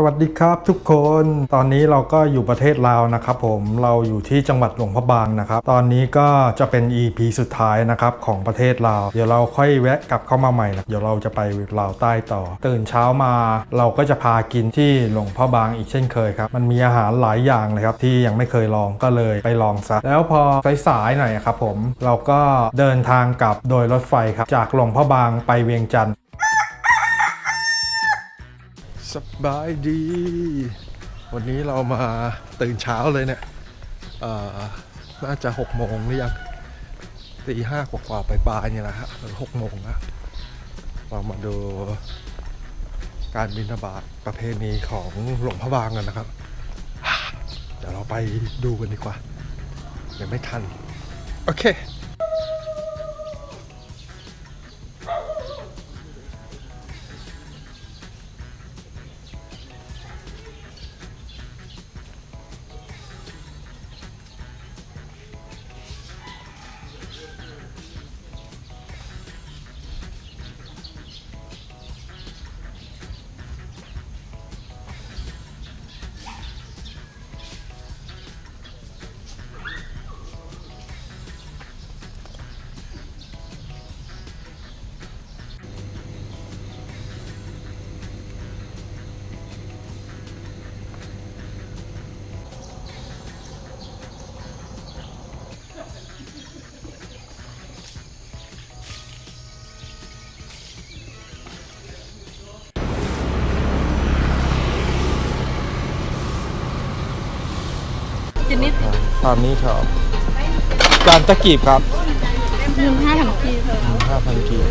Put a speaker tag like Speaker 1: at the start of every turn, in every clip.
Speaker 1: สวัสดีครับทุกคนตอนนี้เราก็อยู่ประเทศลาวนะครับผมเราอยู่ที่จังหวัดหลวงพระบางนะครับ ตอนนี้ก็จะเป็น EP สุดท้ายนะครับของประเทศลาว เดี๋ยวเราค่อยแวะกลับเข้ามาใหม่นะเดี๋ยวเราจะไปลาวใต้ต่อ ตื่นเช้ามาเราก็จะพากินที่หลวงพ่อบางอีกเช่นเคยครับมันมีอาหารหลายอย่างเลยครับที่ยังไม่เคยลองก็เลยไปลองซะแล้วพอสายๆหน่อยครับผมเราก็เดินทางกลับโดยรถไฟครับจากหลวงพ่อบางไปเวียงจันทร์ สบายดี วันนี้เรามาตื่นเช้าเลยเนี่ยน่าจะหกโมงหรือยังตีห้ากว่าๆไปปลายเนี่ยแหละฮะหรือหกโมงนะเรามาดูการบินบาตประเพณีของหลวงพระบางกันนะครับ เดี๋ยวเราไปดูกันดีกว่ายังไม่ทัน โอเค ตามนี้ครับจานตะกีบครับ
Speaker 2: หนึ่งห้าถังกีเธอ
Speaker 1: ห้าพันกีบ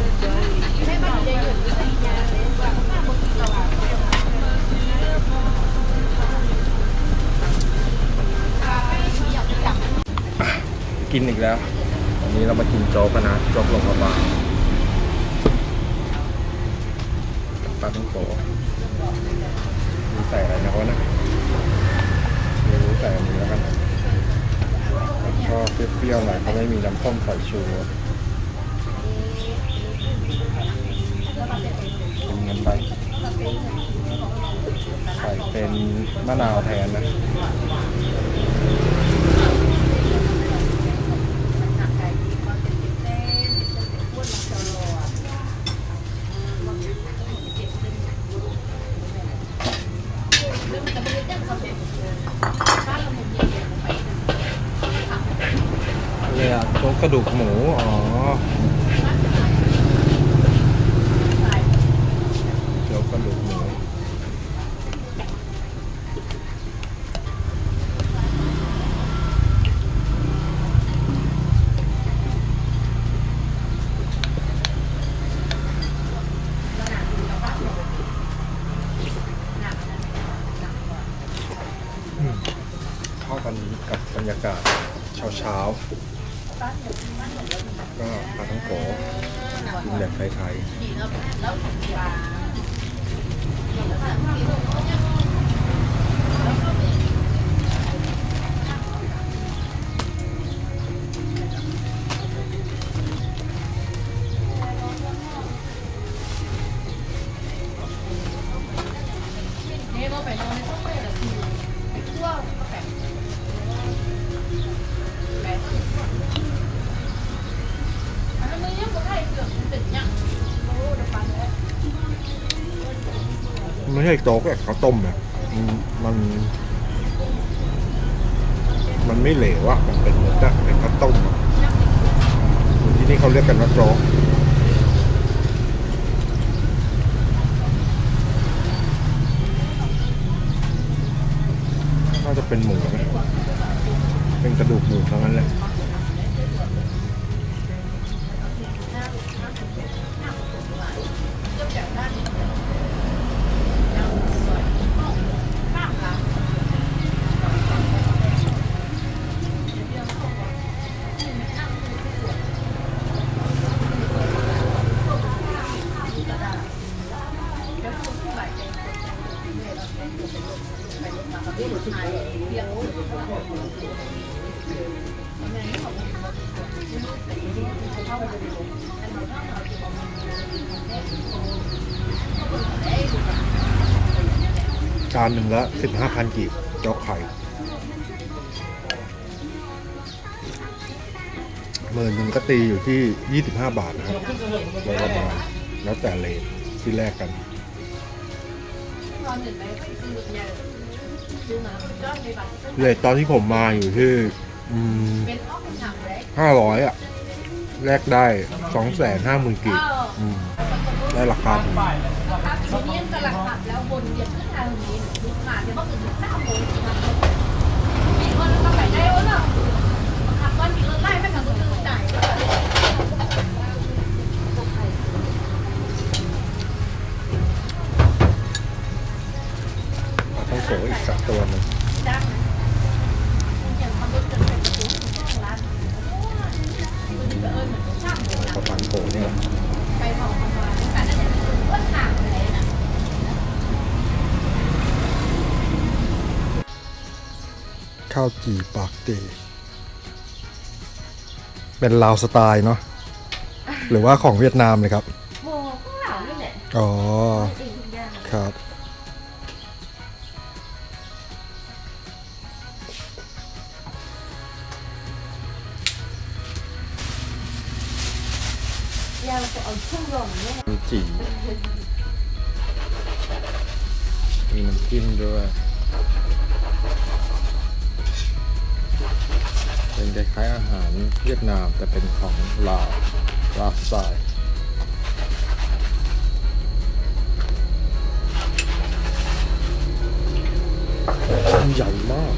Speaker 1: กินอีกแล้ววันนี้เรามากินโจ๊กกันนะโจ๊กหลวงพระบางกับปลาต้องโกมีใส่อะไรนะวะนะไม่รู้ใส่อันนี้แล้วกัน ชอบเปรี้ยวๆหน่อยเขาไม่มีน้ำส้มสายชูกินกันไปใส่เป็นมะนาวแทนนะ เลยอะโจ๊ กระดูกหมู อ๋อโจ๊กกระดูกหมู เข้ากันกับบรรยากาศเช้าเช้าๆ ก็ปลาท้องโกกินแบบไทยๆ ใช่โจ๊กแบบข้าวต้มนะมัน มันไม่เหลวอะมันเป็นเหมือนกับเป็นข้าวต้มอะที่นี่เขาเรียกกันว่าโจ๊กน่าจะเป็นหมูนะเป็นกระดูกหมูทั้งนั้นแหละานหนึ่งละสิบห้าพันกีบเจ้าไข่หมื่นหนึ่งก็ตีอยู่ที่ยี่สิบห้าบาทนะครับโดยประมาณแล้วแต่เลทที่แลกกันเลทตอนที่ผมมาอยู่ที่ห้าร้อยอะ แลกได้สองแสนห้าหมื่นกีบได้ราคาดี
Speaker 3: ทีนี้ก
Speaker 1: ต้องโสอีกสักตัวหนึง
Speaker 3: จ้างนะอย่างขับรถจนเป็นประตูของร้านมันจะเอิญเหมือนช่างโบราณ
Speaker 1: ประพันโผเนี่ย
Speaker 3: ไปเผาประมาณนี้ค่น่าจะเป็นต้นทางอะไรนะ
Speaker 1: ข้าวจี่ปากเต เป็นลาวสไตล์เนาะหรือว่าของเวียดนามเลยครับ
Speaker 3: โมข้างหลังนี่แหละ
Speaker 1: อ๋อ
Speaker 3: เองทุกอย่าง
Speaker 1: ครับ
Speaker 3: ยาเราจะเอาช่วงลมเนี่ย
Speaker 1: มีจีมีน้ำจิ้มด้วย เป็นคล้ายๆอาหารเวียดนามแต่เป็นของลาวลาวสไตล์ใหญ่มาก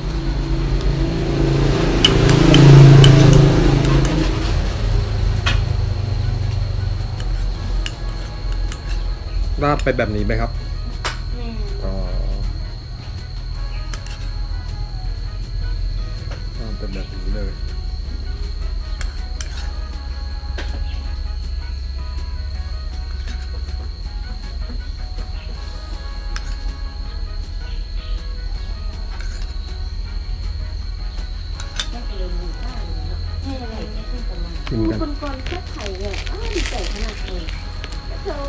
Speaker 1: ราดไปแบบนี้ไหมครับ กินกัน
Speaker 3: คนก่อนแค่ไข่เนี่ยอ้าวดีใจขนาดนี้เธอ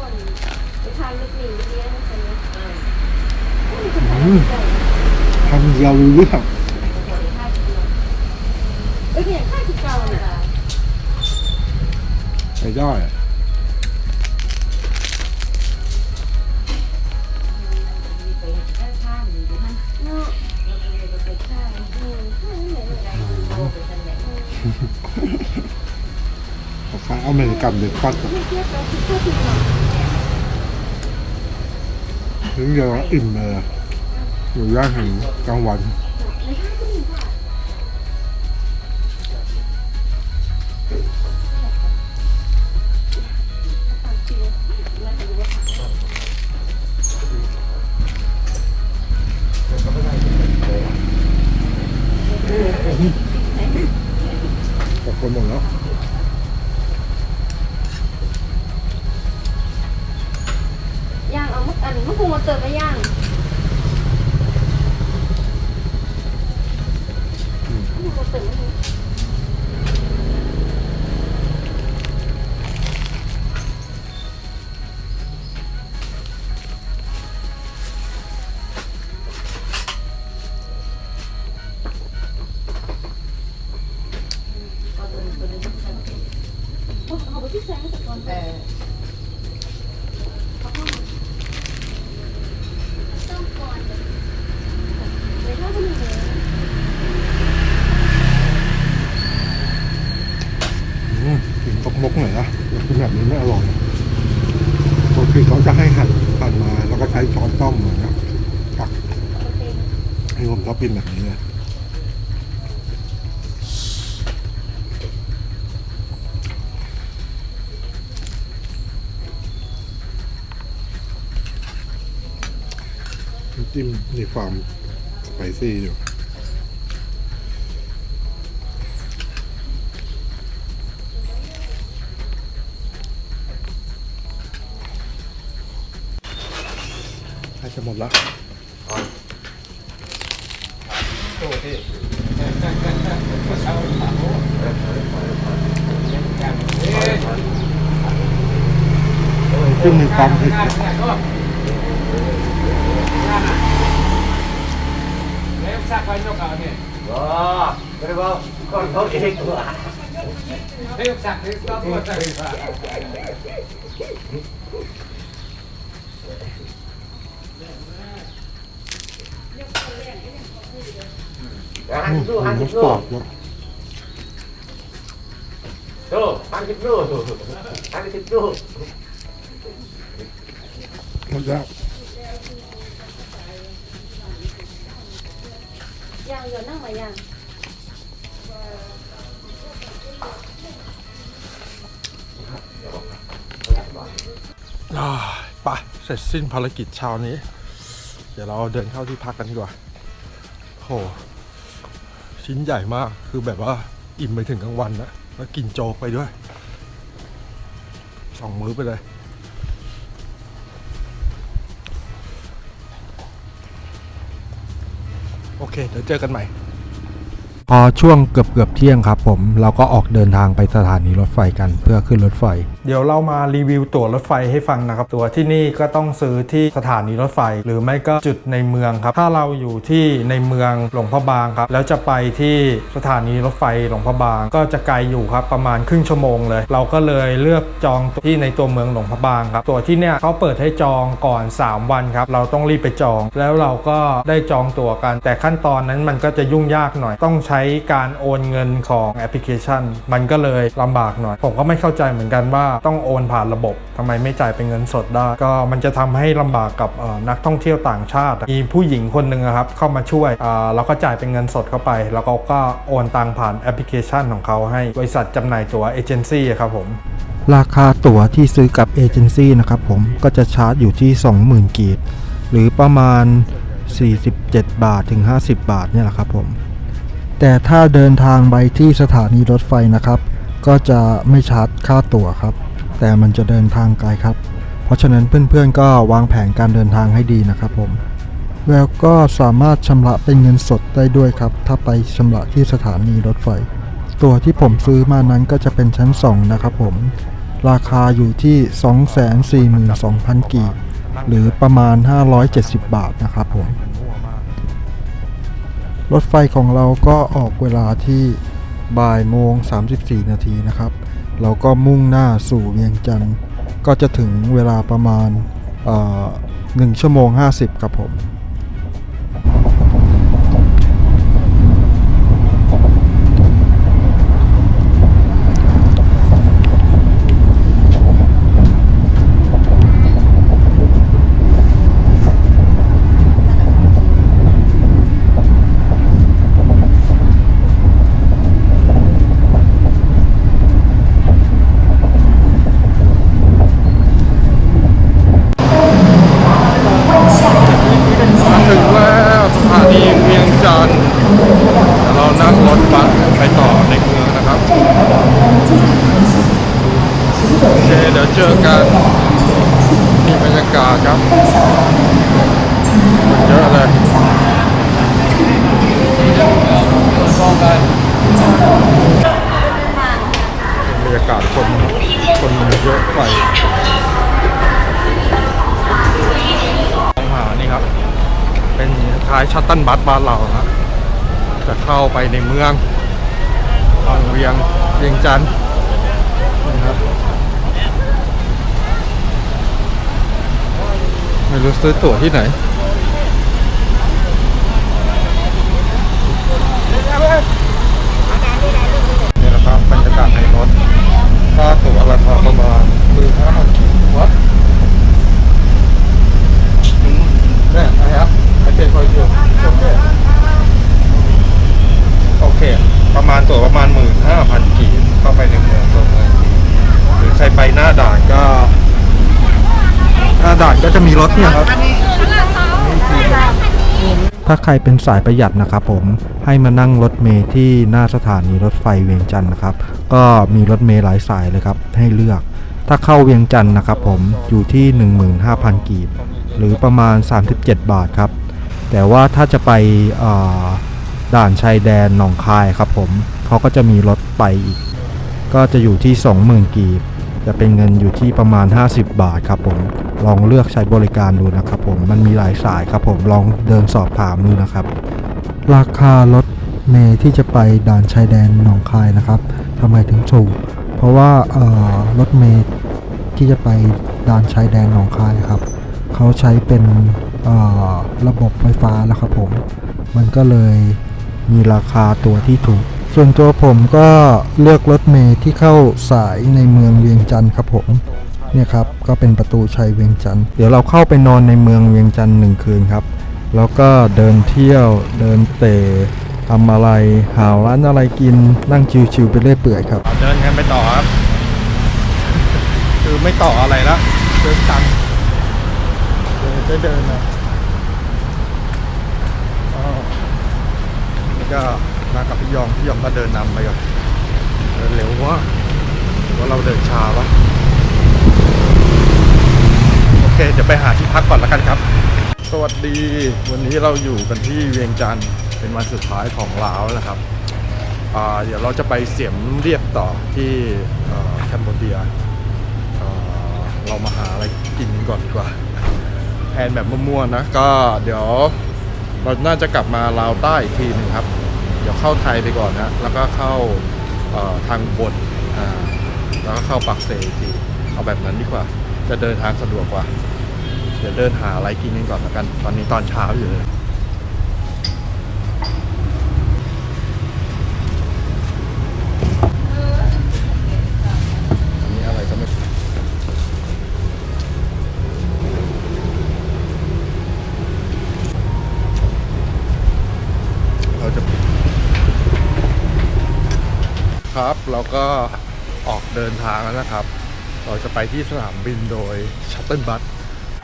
Speaker 3: ไปทานลูกหมีเลี้ยงกันเลยอ่ามีคนไทยดีใจ
Speaker 1: ทำเดียวรู้เรื่อง
Speaker 3: เอ้ยเนี่ยค่าที่เก่าน่ะ
Speaker 1: ใช้ได้
Speaker 3: คล้า
Speaker 1: ยอเมริกันเบคอน
Speaker 3: ไม่เทียบกับที่ค่าที่เก่า
Speaker 1: ถึงเดียวล้วอิ่มเลยอยู่ย่างถึงกลางวันขอบคนหมดแล้ว
Speaker 3: ย่างเอามุกอันมุกพุงมาเติมไปย่างมุกมาเติมไม่ำ
Speaker 1: จิ้มมีความสไปซี่อยู่ใกล้จะหมดแล้วขึ้นมีความเผ็ด
Speaker 4: Đó, cái không? Con không ý của Ăn thịt ăn thịt nô Nô, ăn thịt nô Ăn thịt nô
Speaker 3: ยังเดี๋ยวนั่ง มายัง
Speaker 1: อ่าไปเสร็จสิ้นภารกิจเช้านี้ เดี๋ยวเราเดินเข้าที่พักกันดีกว่าโหชิ้นใหญ่มากคือแบบว่าอิ่มไปถึงกลางวันนะแล้วกินโจ๊กไปด้วยสองมื้อไปเลย โอเค เดี๋ยวเจอกันใหม่ พอช่วงเกือบเกือบเที่ยงครับผม เราก็ออกเดินทางไปสถานีรถไฟกันเพื่อขึ้นรถไฟเดี๋ยวเรามารีวิวตั๋วรถไฟให้ฟังนะครับ ตั๋วที่นี่ก็ต้องซื้อที่สถานีรถไฟ หรือไม่ก็จุดในเมืองครับ ถ้าเราอยู่ที่ในเมืองหลวงพระบางครับ แล้วจะไปที่สถานีรถไฟหลวงพระบาง ก็จะไกลอยู่ครับประมาณครึ่งชั่วโมงเลย เราก็เลยเลือกจองที่ในตัวเมืองหลวงพระบางครับตั๋วที่เนี่ยเขาเปิดให้จองก่อน 3 วันครับ เราต้องรีบไปจอง แล้วเราก็ได้จองตั๋วกัน แต่ขั้นตอนนั้นมันก็จะยุ่งยากหน่อย ต้องใช้การโอนเงินของแอปพลิเคชัน มันก็เลยลำบากหน่อย ผมก็ไม่เข้าใจเหมือนกันว่าต้องโอนผ่านระบบทำไมไม่จ่ายเป็นเงินสดได้ ก็มันจะทำให้ลำบากกับนักท่องเที่ยวต่างชาติ มีผู้หญิงคนหนึ่งครับเข้ามาช่วยเราก็จ่ายเป็นเงินสดเข้าไป แล้วเขาก็โอนตังผ่านแอปพลิเคชันของเขาให้บริษัทจำหน่ายตั๋วเอเจนซี่ครับผมราคาตั๋วที่ซื้อกับเอเจนซี่นะครับผมก็จะชาร์จอยู่ที่ 20,000 กีบ หรือประมาณ 47 บาทถึง 50 บาทเนี่ยแหละครับผม แต่ถ้าเดินทางไปที่สถานีรถไฟนะครับ ก็จะไม่ชาร์จค่าตั๋วครับ แต่มันจะเดินทางไกลครับ เพราะฉะนั้นเพื่อนๆก็วางแผนการเดินทางให้ดีนะครับผมแล้วก็สามารถชำระเป็นเงินสดได้ด้วยครับ ถ้าไปชำระที่สถานีรถไฟ ตัวที่ผมซื้อมานั้นก็จะเป็นชั้น 2 นะครับผม ราคาอยู่ที่ 242,000 กีบหรือประมาณ 570 บาทนะครับผม รถไฟของเราก็ออกเวลาที่ บ่ายโมง 34 นาทีนะครับ เราก็มุ่งหน้าสู่เวียงจันทร์ก็จะถึงเวลาประมาณเอ่อ1ชั่วโมง 50 ครับผม มาถึงแล้วสถานีเวียงจันทร์เดี๋ยวเรานั่งรถบัส ไปต่อในเมืองนะครับโอเคเดี๋ยวเจอกันมีบรรยากาศครับคนเยอะเลยบรรยากาศคนคนเยอะไปมองหานี่ครับ เป็นคล้ายชัตเติลบัสบ้านเราครับจะเข้าไปในเมือง ทางเวียงเวียงจันทร์นะครับไม่รู้ซื้อตั๋วที่ไหนนี่นะครับบรรยากาศในรถค่าตั๋วราคาประมาณหมื่นห้าพันวัด Yeah, I have. I pay for you. It's okay. โอเค ประมาณตัวประมาณหมื่นห้าพันกีบเข้าไปในเมืองตัวเมืองหรือใครไปหน้าด่านก็ หน้าด่านก็จะมีรถเนี่ยครับถ้าใครเป็นสายประหยัดนะครับผมให้มานั่งรถเมล์ที่หน้าสถานีรถไฟเวียงจันทร์นะครับ ก็มีรถเมล์หลายสายเลยครับให้เลือก ถ้าเข้าเวียงจันทร์นะครับผมอยู่ที่ 15,000 กีบ หรือประมาณ 37 บาทครับ แต่ว่าถ้าจะไปเอ่อ ด่านชายแดนหนองคายครับผมเขาก็จะมีรถไปอีก ก็จะอยู่ที่ 20,000 กีบ จะเป็นเงินอยู่ที่ประมาณ 50 บาทครับผมลองเลือกใช้บริการดูนะครับผมมันมีหลายสายครับผมลองเดินสอบถามดูนะครับ ราคารถเมย์ที่จะไปด่านชายแดนหนองคายนะครับทำไมถึงถูก เพราะว่าเอ่อรถเมย์ที่จะไปด่านชายแดนหนองคายครับเขาใช้เป็นระบบไฟฟ้าแล้วครับผม มันก็เลย มีราคาตัวที่ถูก ส่วนตัวผมก็เลือกรถเมย์ที่เข้าสายในเมืองเวียงจันทร์ครับผมเนี่ยครับก็เป็นประตูชัยเวียงจันทร์เดี๋ยวเราเข้าไปนอนในเมืองเวียงจันทร์หนึ่งคืนครับ แล้วก็เดินเที่ยวเดินเตะทำอะไรหาร้านอะไรกินนั่งชิวๆไปเรื่อยเปื่อยครับ เดินกันไปต่อครับ คือไม่ต่ออะไรละเดินตังเดินได้เดินนะอ้าวนี่ ก็มากับพี่ยองพี่ยองก็เดินนำไปก่อนเดินเร็ววะหรือว่าเราเดินช้าวะโอเคเดี๋ยวไปหาที่พักก่อนแล้วกันครับ สวัสดีวันนี้เราอยู่กันที่เวียงจันทร์เป็นวันสุดท้ายของลาวนะครับเดี๋ยวเราจะไปเสียมเรียบต่อที่เอ่อแคมโบเดียเอ่อเรามาหาอะไรกินก่อนดีกว่าแผนแบบมั่วๆนะก็เดี๋ยวเราน่าจะกลับมาลาวใต้อีกทีหนึ่งครับ เดี๋ยวเข้าไทยไปก่อนนะแล้วก็เข้าทางบนแล้วก็เข้าปักเซทีเอาแบบนั้นดีกว่า จะเดินทางสะดวกกว่า เดี๋ยวเดินหาอะไรกินกันก่อนแล้วกัน ตอนนี้ตอนเช้าอยู่เลย เราก็ออกเดินทางแล้วนะครับ เราจะไปที่สนามบินโดยชัตเติลบัส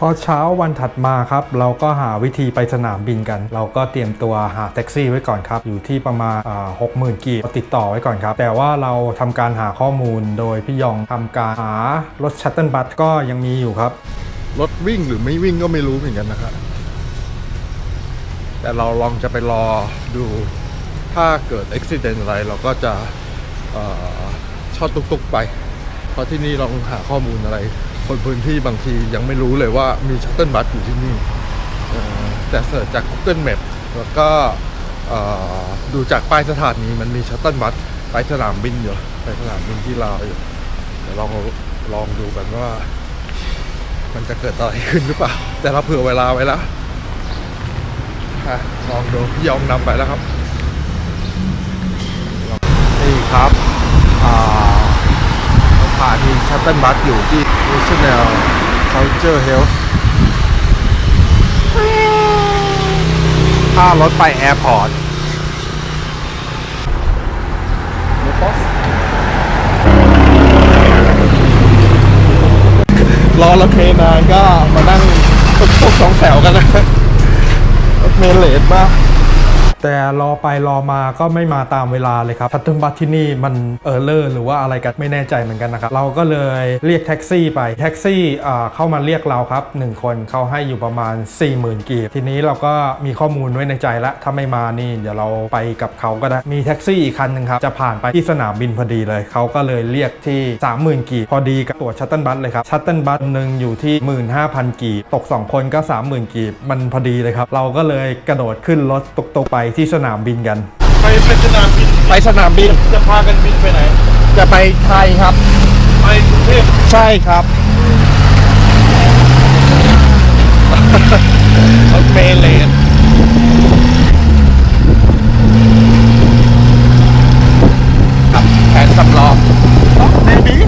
Speaker 1: พอเช้าวันถัดมาครับ เราก็หาวิธีไปสนามบินกัน เราก็เตรียมตัวหาแท็กซี่ไว้ก่อนครับ อยู่ที่ประมาณหกหมื่นกีบติดต่อไว้ก่อนครับ แต่ว่าเราทำการหาข้อมูลโดยพี่ยองทำการหารถชัตเติลบัสก็ยังมีอยู่ครับ รถวิ่งหรือไม่วิ่งก็ไม่รู้เหมือนกันนะครับแต่เราลองจะไปรอดูถ้าเกิดอุบิเหตุอะไรเราก็จะ เอ่อเชอดตุกๆไป เพราะที่นี่ลองหาข้อมูลอะไร คนพื้นที่บางทียังไม่รู้เลยว่ามีชัตเติลบัสอยู่ที่นี่แต่เสิร์ชจาก Google Map แล้วก็ดูจากป้ายสถานีมันมีชัตเติลบัสไปสนามบินอยู่ไปสนามบินที่ลาวอยู่เดี๋ยวลองลองดูกันว่า มันจะเกิดอะไรขึ้นหรือเปล่า แต่เราเผื่อเวลาไว้แล้วลองดูพี่ยอมนำไปแล้วครับ นี่ครับ อ่าสถานที่ชัตเติลบัสอยู่ที่ National Culture Health ถ้ารถไปแอร์พอร์ตรอรถเมล์นานก็มานั่งตุกๆสองแถวกันนะรถเมล์เลทมาก แต่รอไปรอมาก็ไม่มาตามเวลาเลยครับชัตเติลบัสที่นี่มันเออร์เลอร์หรือว่าอะไรกันไม่แน่ใจเหมือนกันนะครับ เราก็เลยเรียกแท็กซี่ไปแท็กซี่เข้ามาเรียกเราครับ 1 คนเขาให้อยู่ประมาณ 40,000กีบทีนี้เราก็มีข้อมูลไว้ในใจแล้วถ้าไม่มานี่เดี๋ยวเราไปกับเขาก็ได้มีแท็กซี่อีกคันหนึ่งครับจะผ่านไปที่สนามบินพอดีเลยเขาก็เลยเรียกที่ 30,000กีบพอดีกับตั๋วชัตเติลบัสเลยครับชัตเติลบัสหนึ่งอยู่ที่ 15,000กีบตก 2 คนก็ 30,000กีบมันพอดีเลยครับเราก็เลยกระโดดขึ้นรถตุกๆไปที่สนามบินกัน
Speaker 5: ไปไปสนามบิน
Speaker 1: ไปสนามบิน
Speaker 5: จะพากันบินไปไหน
Speaker 1: จะไปไทยครับ
Speaker 5: ไปกรุงเทพ
Speaker 1: ใช่ครับรถเมล์เลนครับแผนสำรองเบบี้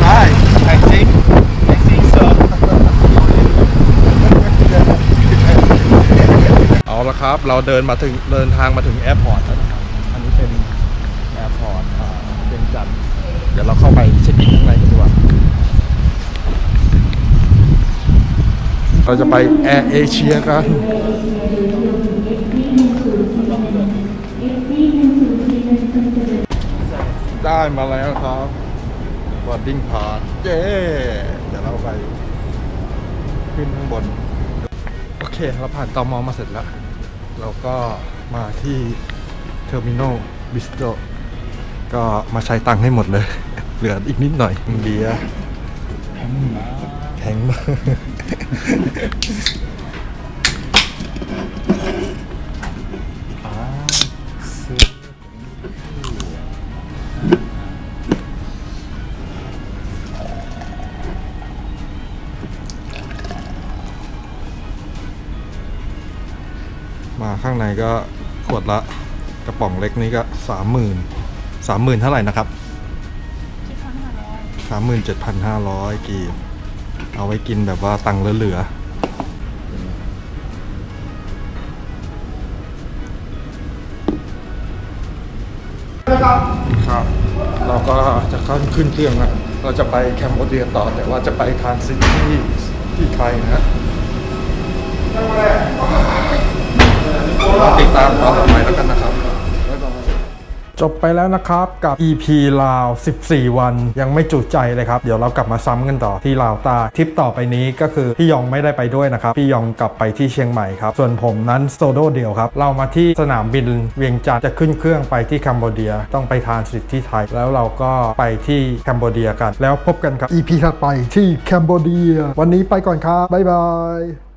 Speaker 1: ใช่แท็กซี่แท็กซี่เซอร์ เอา ละครับ เราเดินมาถึงเดินทางมาถึงแอร์พอร์ตแล้วนะครับ อันนี้เป็นแอร์พอร์ตเวียงจันเดี๋ยวเราเข้าไปเช็คอินข้างในกันดีกว่าเราจะไปแอร์เอเชียกันได้มาแล้วครับบอดดิ้งพาสเย้เดี๋ยวเราไปขึ้นข้างบน โอเค เราผ่านตอมอมาเสร็จแล้ว เราก็มาที่เทอร์มินอลบิสโตก็มาใช้ตังค์ให้หมดเลย เหลืออีกนิดหน่อยเบียร์แพงมาก ในก็ขวดละกระป๋องเล็กนี้ก็สามหมื่นสามหมื่นเท่าไหร่นะครับสามหมื่นเจ็ดพันห้าร้อยกีบ เอาไว้กินแบบว่าตังค์เหลือๆครับ เราก็จะขึ้นขึ้นเครื่องแล้วเราจะไปแคมโบเดียต่อ แต่ว่าจะไปทานซิตที่ที่ไทยนะ ติดตามตอนต่อไปแล้วกันนะครับจบไปแล้วนะครับกับ EP ลาว 14 วัน ยังไม่จุใจเลยครับ เดี๋ยวเรากลับมาซ้ำกันต่อที่ลาวใต้ทริปต่อไปนี้ก็คือ พี่ยองไม่ได้ไปด้วยนะครับ พี่ยองกลับไปที่เชียงใหม่ครับ ส่วนผมนั้นโซโดเดียวครับ เรามาที่สนามบินเวียงจันทร์จะขึ้นเครื่องไปที่คัมโบเดียต้องไปทานสิทธิ์ที่ไทย แล้วเราก็ไปที่คัมโบเดียกัน แล้วพบกันกับ EP ถัดไปที่คัมโบเดีย วันนี้ไปก่อนครับบ๊ายบาย